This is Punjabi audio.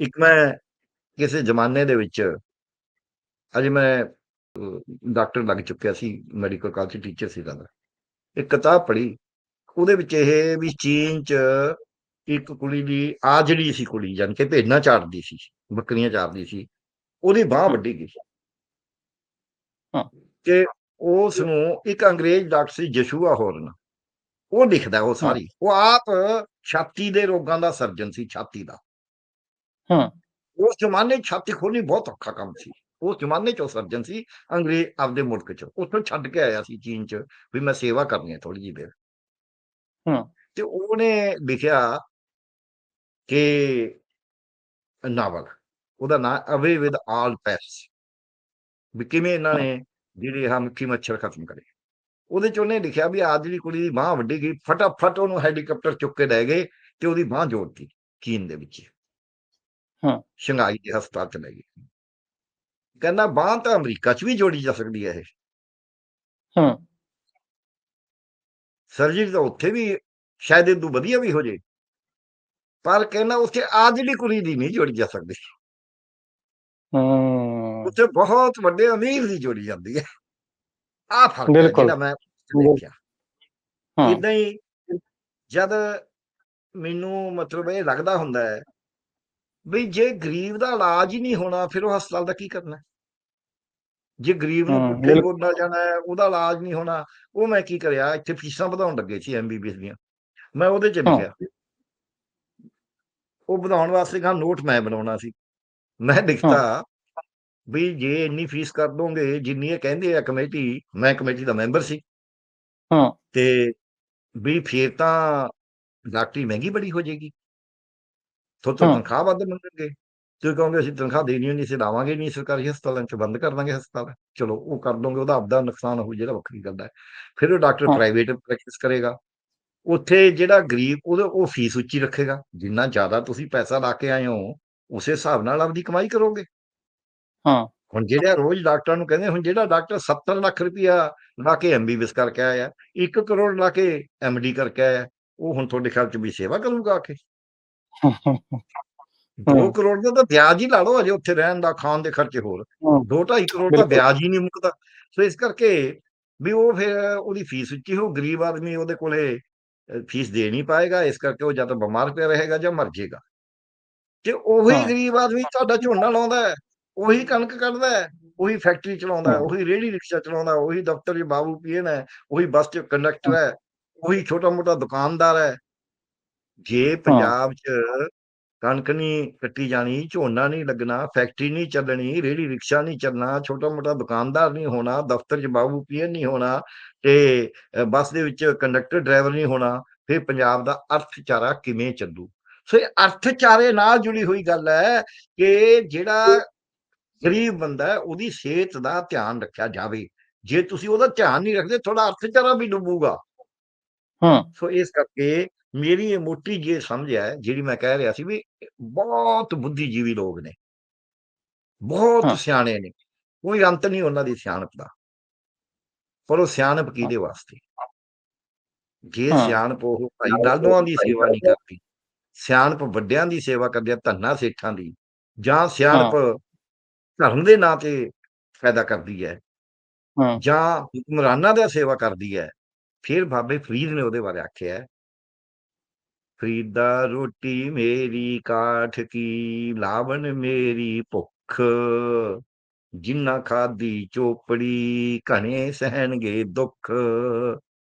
ਇੱਕ ਮੈਂ ਕਿਸੇ ਜ਼ਮਾਨੇ ਦੇ ਵਿੱਚ ਅਜੇ ਮੈਂ ਡਾਕਟਰ ਲੱਗ ਚੁੱਕਿਆ ਸੀ ਮੈਡੀਕਲ ਕਾਲਜ ਟੀਚਰ ਸੀ ਤਾਂ ਇੱਕ ਕਿਤਾਬ ਪੜ੍ਹੀ ਉਹਦੇ ਵਿੱਚ ਇਹ ਵੀ ਚੀਨ 'ਚ ਇੱਕ ਕੁੜੀ ਦੀ ਆਜੜੀ ਸੀ ਕੁੜੀ ਜਾਣੀ ਕਿ ਭੇਡਾਂ ਚਾਰਦੀ ਸੀ ਬੱਕਰੀਆਂ ਚਾਰਦੀ ਸੀ ਉਹਦੀ ਬਾਹ। ਵੱਢੀ ਗਈ ਹਾਂ। ਕਿ ਉਸ ਨੂੰ ਇੱਕ ਅੰਗਰੇਜ਼ ਡਾਕਟਰ ਸੀ ਜਸ਼ੂਆ ਹੋਰਨ ਉਹ ਲਿਖਦਾ ਉਹ ਸਾਰੀ ਉਹ ਆਪ ਛਾਤੀ ਦੇ ਰੋਗਾਂ ਦਾ ਸਰਜਨ ਸੀ ਛਾਤੀ ਦਾ ਹਾਂ। ਉਸ ਜ਼ਮਾਨੇ ਛਾਤੀ ਖੋਲਣੀ ਬਹੁਤ ਔਖਾ ਕੰਮ ਸੀ ਉਸ ਜ਼ਮਾਨੇ 'ਚ ਉਹ ਸਰਜਨ ਸੀ ਅੰਗਰੇਜ਼ ਆਪਦੇ ਮੁਲਕ 'ਚ ਉੱਥੋਂ ਛੱਡ ਕੇ ਆਇਆ ਸੀ ਚੀਨ 'ਚ ਵੀ ਮੈਂ ਸੇਵਾ ਕਰਨੀ ਹੈ ਥੋੜੀ ਜਿਹੀ ਦੇਰ ਹਾਂ। ਤੇ ਉਹਨੇ ਲਿਖਿਆ ਕਿ ਨਾਵਲ ਉਹਦਾ ਨਾਮ ਅਵੇ ਵਿਦ ਆਲ ਪੈਸ ਵੀ ਕਿਵੇਂ ਇਹਨਾਂ ਨੇ ਜਿਹੜੇ ਆ ਮਿੱਠੀ ਮੱਛਰ ਖਤਮ ਕਰੇ ਉਹਦੇ ਚ ਉਹਨੇ ਲਿਖਿਆ ਵੀ ਆ ਜਿਹੜੀ ਕੁੜੀ ਦੀ ਬਾਹ ਵੱਢੀ ਗਈ ਫਟਾਫਟ ਉਹਨੂੰ ਹੈਲੀਕਾਪਟਰ ਚੁੱਕ ਕੇ ਲੈ ਗਏ ਤੇ ਉਹਦੀ ਬਾਹ ਜੋੜਤੀ ਚੀਨ ਦੇ ਵਿੱਚ। ਸ਼ੰਘਾਈ ਦੇ ਹਸਪਤਾਲ ਚ ਲੈ ਗਏ। ਕਹਿੰਦਾ ਬਾਹ ਤਾਂ ਅਮਰੀਕਾ ਚ ਵੀ ਜੋੜੀ ਜਾ ਸਕਦੀ ਹੈ ਇਹ। ਹਾਂ। ਸਰਜਰੀ ਤਾਂ ਉੱਥੇ ਵੀ ਸ਼ਾਇਦ ਇਹ ਤੋਂ ਵਧੀਆ ਵੀ ਹੋ ਜੇ। ਪਰ ਕਹਿੰਦਾ ਉੱਥੇ ਆ ਜਿਹੜੀ ਕੁੜੀ ਦੀ ਨਹੀਂ ਜੋੜੀ ਜਾ ਸਕਦੀ। ਹੂੰ। ਉੱਥੇ ਬਹੁਤ ਵੱਡੇ ਅਮੀਰ ਦੀ ਜੋੜੀ ਜਾਂਦੀ ਹੈ। ਆ ਫ਼ਰਕ। ਜਿਹੜਾ ਮੈਂ। ਦੇਖਿਆ। ਹਾਂ। ਇਦਾਂ ਹੀ ਜਦ ਮੈਨੂੰ ਮਤਲਬ ਇਹ ਲੱਗਦਾ ਹੁੰਦਾ ਹੈ ਵੀ ਜੇ ਗਰੀਬ ਦਾ ਇਲਾਜ ਹੀ ਨਹੀਂ ਹੋਣਾ ਫਿਰ ਉਹ ਹਸਪਤਾਲ ਦਾ ਕੀ ਕਰਨਾ? ਜੇ ਗਰੀਬ ਨੂੰ ਪੁੱਠੇ। ਬੋਲਣਾ ਜਾਣਾ ਹੈ ਉਹਦਾ ਇਲਾਜ ਨਹੀਂ ਹੋਣਾ ਉਹ ਮੈਂ ਕੀ ਕਰਿਆ ਇੱਥੇ ਫੀਸਾਂ ਵਧਾਉਣ ਲੱਗੇ ਸੀ ਐਮਬੀਬੀਐਸ ਦੀਆਂ। ਮੈਂ ਉਹਦੇ ਚ। ਲਿਖਿਆ। ਉਹ ਵਧਾਉਣ ਵਾਸਤੇ ਕਹਾ ਨੋਟ ਮੈਂ ਬਣਾਉਣਾ ਸੀ। ਮੈਂ ਲਿਖਤਾ ਵੀ ਜੇ ਇੰਨੀ ਫੀਸ ਕਰ ਦੋਗੇ ਜਿੰਨੀ ਇਹ ਕਹਿੰਦੇ ਆ ਕਮੇਟੀ ਮੈਂ ਕਮੇਟੀ ਦਾ ਮੈਂਬਰ ਸੀ। ਹਾਂ। ਤੇ ਵੀ ਫਿਰ ਤਾਂ ਡਾਕਟਰੀ ਮਹਿੰਗੀ ਬੜੀ ਹੋ ਜਾਏਗੀ। ਤੁਹਾਡੇ ਹਾਂ। ਤਨਖਾਹ ਵੱਧ ਮੰਗਣਗੇ। ਤੁਸੀਂ ਕਹੋਗੇ ਅਸੀਂ ਤਨਖਾਹ ਦੇਣੀ ਨਹੀਂ ਅਸੀਂ ਲਾਵਾਂਗੇ ਨਹੀਂ ਸਰਕਾਰੀ ਹਸਪਤਾਲਾਂ ਚ ਬੰਦ ਕਰ ਦਾਂਗੇ ਹਸਪਤਾਲ। ਚਲੋ ਉਹ ਕਰ ਦੋਗੇ ਉਹਦਾ ਆਪਦਾ ਨੁਕਸਾਨ ਹੋ ਜਿਹੜਾ ਵੱਖਰੀ ਗੱਲ ਹੈ। ਫਿਰ ਉਹ ਡਾਕਟਰ। ਪ੍ਰਾਈਵੇਟ ਪ੍ਰੈਕਟਿਸ ਕਰੇਗਾ। ਉੱਥੇ ਜਿਹੜਾ ਗਰੀਬ ਉਹਦੇ ਉਹ ਫੀਸ ਉੱਚੀ ਰੱਖੇਗਾ। ਜਿੰਨਾ ਜ਼ਿਆਦਾ ਤੁਸੀਂ ਪੈਸਾ ਲਾ ਕੇ ਆਏ ਹੋ ਉਸੇ ਹਿਸਾਬ ਨਾਲ ਆਪਦੀ ਕਮਾਈ ਕਰੋਗੇ। ਹਾਂ। ਹੁਣ ਜਿਹੜਾ ਰੋਜ਼ ਡਾਕਟਰਾਂ ਨੂੰ ਕਹਿੰਦੇ ਹੁਣ ਜਿਹੜਾ ਡਾਕਟਰ 70 ਲੱਖ ਰੁਪਇਆ ਲਾ ਕੇ ਐਮਬੀਬੀਐਸ ਕਰਕੇ ਆਇਆ 1 ਕਰੋੜ ਲਾ ਕੇ ਐਮਡੀ ਕਰਕੇ ਆਇਆ ਉਹ ਹੁਣ ਤੁਹਾਡੇ ਖਿਆਲ ਚ ਵੀ ਸੇਵਾ ਕਰੂਗਾ ਆ ਕੇ? 2 ਹਾਂ। ਕਰੋੜ ਦਾ ਤਾਂ ਵਿਆਜ ਹੀ ਲਾ ਲਓ ਅਜੇ ਉੱਥੇ ਰਹਿਣ ਦਾ ਖਾਣ ਦੇ ਖਰਚੇ ਹੋਰ ਹਾਂ। 2.5 ਕਰੋੜ ਦਾ। ਵਿਆਜ ਹੀ ਨਹੀਂ ਮੁੱਕਦਾ ਸੋ ਇਸ ਕਰਕੇ ਵੀ ਉਹ ਫਿਰ ਉਹਦੀ ਫੀਸ ਉੱਚੀ ਹੋ ਗਰੀਬ ਆਦਮੀ ਉਹਦੇ ਕੋਲੇ ਫੀਸ ਦੇ ਨਹੀਂ ਪਾਏਗਾ ਇਸ ਕਰਕੇ ਉਹ ਜਾਂ ਤਾਂ ਬਿਮਾਰ ਪਿਆ ਰਹੇਗਾ ਜਾਂ ਮਰ ਜਾਏਗਾ ਤੇ ਉਹੀ। ਗਰੀਬ ਆਦਮੀ ਤੁਹਾਡਾ ਝੋਨਾ ਲਾਉਂਦਾ ਹੈ ਉਹੀ ਕਣਕ ਕੱਢਦਾ ਹੈ ਉਹੀ ਫੈਕਟਰੀ ਚਲਾਉਂਦਾ ਹੈ। ਉਹੀ ਰੇਹੜੀ ਰਿਕਸ਼ਾ ਚਲਾਉਂਦਾ ਉਹੀ ਦਫ਼ਤਰ 'ਚ ਬਾਬੂ ਪੀਐਨ ਹੈ ਉਹੀ ਬੱਸ 'ਚ ਕੰਡਕਟਰ ਹੈ ਉਹੀ ਛੋਟਾ ਮੋਟਾ ਦੁਕਾਨਦਾਰ ਹੈ ਜੇ ਪੰਜਾਬ 'ਚ ਕਣਕ ਨਹੀਂ ਕੱਟੀ ਜਾਣੀ ਝੋਨਾ ਨਹੀਂ ਲੱਗਣਾ ਫੈਕਟਰੀ ਨਹੀਂ ਚੱਲਣੀ ਰੇਹੜੀ ਰਿਕਸ਼ਾ ਨਹੀਂ ਚੱਲਣਾ ਛੋਟਾ ਮੋਟਾ ਦੁਕਾਨਦਾਰ ਨਹੀਂ ਹੋਣਾ ਦਫ਼ਤਰ 'ਚ ਬਾਬੂ ਪੀਐਨ ਨਹੀਂ ਹੋਣਾ ਤੇ ਬੱਸ ਦੇ ਵਿੱਚ ਕੰਡਕਟਰ ਡਰਾਈਵਰ ਨਹੀਂ ਹੋਣਾ ਫਿਰ ਪੰਜਾਬ ਦਾ ਅਰਥਚਾਰਾ ਕਿਵੇਂ ਚੱਲੂ? ਸੋ ਇਹ ਅਰਥਚਾਰੇ ਨਾਲ ਜੁੜੀ ਹੋਈ ਗੱਲ ਹੈ ਕਿ ਜਿਹੜਾ ਗਰੀਬ ਬੰਦਾ ਹੈ ਉਹਦੀ ਸਿਹਤ ਦਾ ਧਿਆਨ ਰੱਖਿਆ ਜਾਵੇ। ਜੇ ਤੁਸੀਂ ਉਹਦਾ ਧਿਆਨ ਨਹੀਂ ਰੱਖਦੇ ਤੁਹਾਡਾ ਅਰਥਚਾਰਾ ਵੀ ਡੁੱਬੂਗਾ। ਹਾਂ। ਸੋ ਇਸ ਕਰਕੇ ਮੇਰੀ ਇਹ ਮੋਟੀ ਜੀ ਸਮਝ ਹੈ ਜਿਹੜੀ ਮੈਂ ਕਹਿ ਰਿਹਾ ਸੀ ਵੀ ਬਹੁਤ ਬੁੱਧੀਜੀਵੀ ਲੋਕ ਨੇ ਬਹੁਤ ਹਾਂ। ਸਿਆਣੇ ਨੇ ਕੋਈ ਅੰਤ ਨਹੀਂ ਉਹਨਾਂ ਦੀ ਸਿਆਣਪ ਦਾ ਪਰ ਉਹ ਸਿਆਣਪ ਕਿਹਦੇ ਵਾਸਤੇ ਜੇ ਹਾਂ। ਸਿਆਣਪ ਉਹ ਭਾਈ ਲਾਲੋਆਂ ਦੀ ਸੇਵਾ ਨਹੀਂ ਕਰਦੀ ਸਿਆਣਪ ਵੱਡਿਆਂ ਦੀ ਸੇਵਾ ਕਰਦੀ ਆ ਧੰਨਾ ਸੇਠਾਂ ਦੀ ਜਾਂ ਸਿਆਣਪ ਧਰਮ ਦੇ ਨਾਂ ਤੇ ਪੈਦਾ ਕਰਦੀ ਹੈ ਹਾਂ। ਜਾਂ ਹੁਕਮਰਾਨਾਂ ਦਾ ਸੇਵਾ ਕਰਦੀ ਹੈ ਫਿਰ ਬਾਬੇ ਫਰੀਦ ਨੇ ਉਹਦੇ ਬਾਰੇ ਆਖਿਆ ਹੈ, ਫਰੀਦਾ ਰੋਟੀ ਮੇਰੀ ਕਾਠ ਕੀ ਲਾਵਣ ਮੇਰੀ ਭੁੱਖ। ਜਿੰਨਾ ਖਾਦੀ ਚੋਪੜੀ ਘਣੇ ਸਹਿਣਗੇ ਦੁੱਖ।